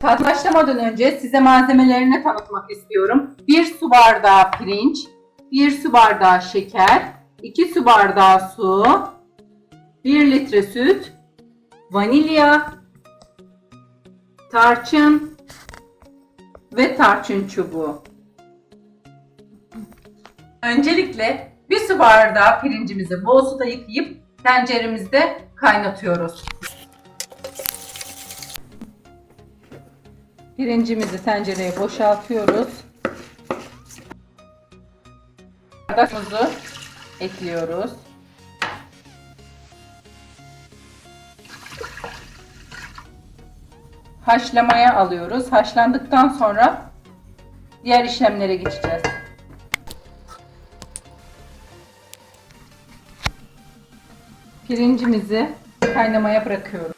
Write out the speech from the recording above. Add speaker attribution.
Speaker 1: Tat başlamadan önce size malzemelerini tanıtmak istiyorum. 1 su bardağı pirinç, 1 su bardağı şeker, 2 su bardağı su, 1 litre süt, vanilya, tarçın ve tarçın çubuğu. Öncelikle 1 su bardağı pirincimizi bol suda yıkayıp tenceremizde kaynatıyoruz. Pirincimizi tencereye boşaltıyoruz. Bardakımızı ekliyoruz. Haşlamaya alıyoruz. Haşlandıktan sonra diğer işlemlere geçeceğiz. Pirincimizi kaynamaya bırakıyoruz.